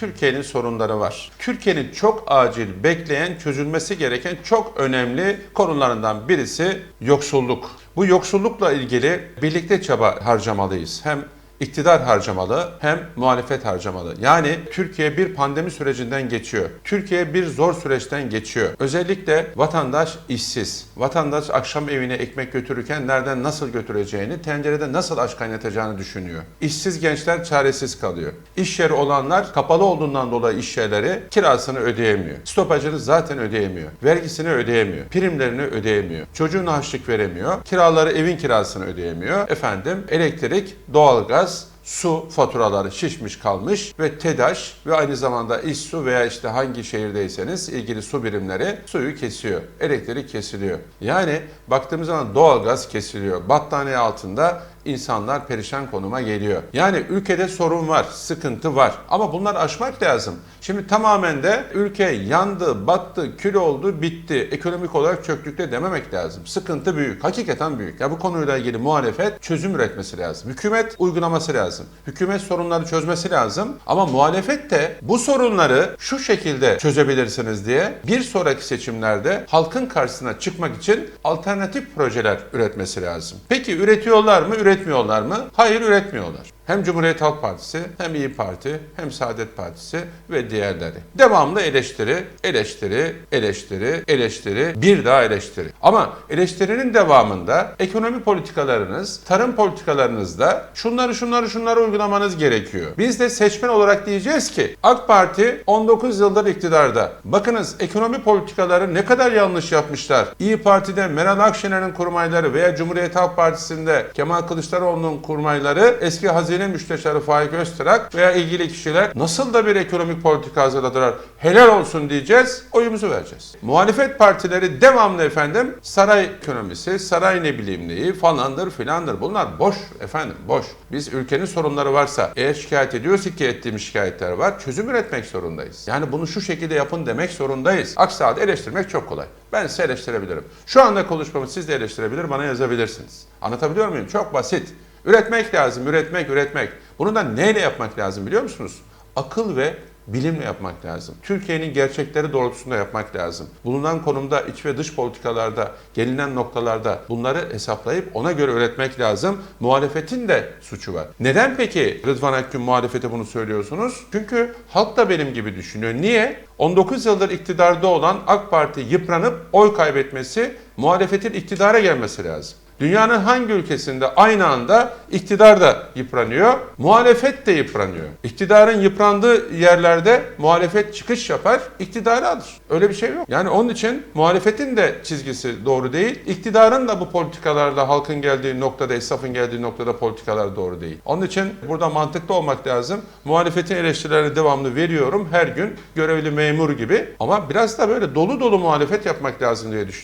Türkiye'nin sorunları var. Türkiye'nin çok acil bekleyen, çözülmesi gereken çok önemli konularından birisi yoksulluk. Bu yoksullukla ilgili birlikte çaba harcamalıyız. Hem iktidar harcamalı hem muhalefet harcamalı. Yani Türkiye bir pandemi sürecinden geçiyor. Türkiye bir zor süreçten geçiyor. Özellikle vatandaş işsiz. Vatandaş akşam evine ekmek götürürken nereden nasıl götüreceğini, tencerede nasıl aş kaynatacağını düşünüyor. İşsiz gençler çaresiz kalıyor. İş yeri olanlar kapalı olduğundan dolayı iş yerleri kirasını ödeyemiyor. Stopajını zaten ödeyemiyor. Vergisini ödeyemiyor. Primlerini ödeyemiyor. Çocuğuna harçlık veremiyor. Kiraları evin kirasını ödeyemiyor. Efendim elektrik, doğalgaz, su faturaları şişmiş kalmış ve TEDAŞ ve aynı zamanda İSSU veya işte hangi şehirdeyseniz ilgili su birimleri suyu kesiyor. Elektrik kesiliyor. Yani baktığımız zaman doğalgaz kesiliyor. Battaniye altında insanlar perişan konuma geliyor. Yani ülkede sorun var, sıkıntı var ama bunları aşmak lazım. Şimdi tamamen de ülke yandı, battı, kül oldu, bitti, ekonomik olarak çöktük de dememek lazım. Sıkıntı büyük, hakikaten büyük. Ya bu konuyla ilgili muhalefet çözüm üretmesi lazım. Hükümet uygulaması lazım. Hükümet sorunları çözmesi lazım ama muhalefet de bu sorunları şu şekilde çözebilirsiniz diye bir sonraki seçimlerde halkın karşısına çıkmak için alternatif projeler üretmesi lazım. Peki üretiyorlar mı, üretmiyorlar mı? Hayır üretmiyorlar. Hem Cumhuriyet Halk Partisi, hem İyi Parti, hem Saadet Partisi ve diğerleri. Devamlı eleştiri, eleştiri, eleştiri, eleştiri, bir daha eleştiri. Ama eleştirinin devamında ekonomi politikalarınız, tarım politikalarınızda şunları şunları şunları uygulamanız gerekiyor. Biz de seçmen olarak diyeceğiz ki AK Parti 19 yıldır iktidarda. Bakınız ekonomi politikaları ne kadar yanlış yapmışlar. İyi Parti'de Meral Akşener'in kurmayları veya Cumhuriyet Halk Partisi'nde Kemal Kılıçdaroğlu'nun kurmayları eski Hazine Müsteşarı Faik Öztürk veya ilgili kişiler nasıl da bir ekonomik politika hazırladılar helal olsun diyeceğiz, oyumuzu vereceğiz. Muhalefet partileri devamlı efendim saray ekonomisi, saray ne bileyim neyi falandır filandır bunlar boş efendim boş. Biz ülkenin sorunları varsa eğer şikayet ediyorsak ki ettiğimiz şikayetler var çözüm üretmek zorundayız. Yani bunu şu şekilde yapın demek zorundayız. Aksi halde eleştirmek çok kolay. Ben size eleştirebilirim. Şu anda konuşmamı siz de eleştirebilir bana yazabilirsiniz. Anlatabiliyor muyum? Çok basit. Üretmek lazım, üretmek, üretmek. Bunu da neyle yapmak lazım biliyor musunuz? Akıl ve bilimle yapmak lazım. Türkiye'nin gerçekleri doğrultusunda yapmak lazım. Bulunan konumda iç ve dış politikalarda, gelinen noktalarda bunları hesaplayıp ona göre üretmek lazım. Muhalefetin de suçu var. Neden peki Rıdvan Akgün muhalefete bunu söylüyorsunuz? Çünkü halk da benim gibi düşünüyor. Niye? 19 yıldır iktidarda olan AK Parti yıpranıp oy kaybetmesi, muhalefetin iktidara gelmesi lazım. Dünyanın hangi ülkesinde aynı anda iktidar da yıpranıyor, muhalefet de yıpranıyor. İktidarın yıprandığı yerlerde muhalefet çıkış yapar, iktidarı alır. Öyle bir şey yok. Yani onun için muhalefetin de çizgisi doğru değil, iktidarın da bu politikalarda halkın geldiği noktada, esnafın geldiği noktada politikalar doğru değil. Onun için burada mantıklı olmak lazım. Muhalefetin eleştirilerini devamlı veriyorum her gün görevli memur gibi ama biraz da böyle dolu dolu muhalefet yapmak lazım diye düşünüyorum.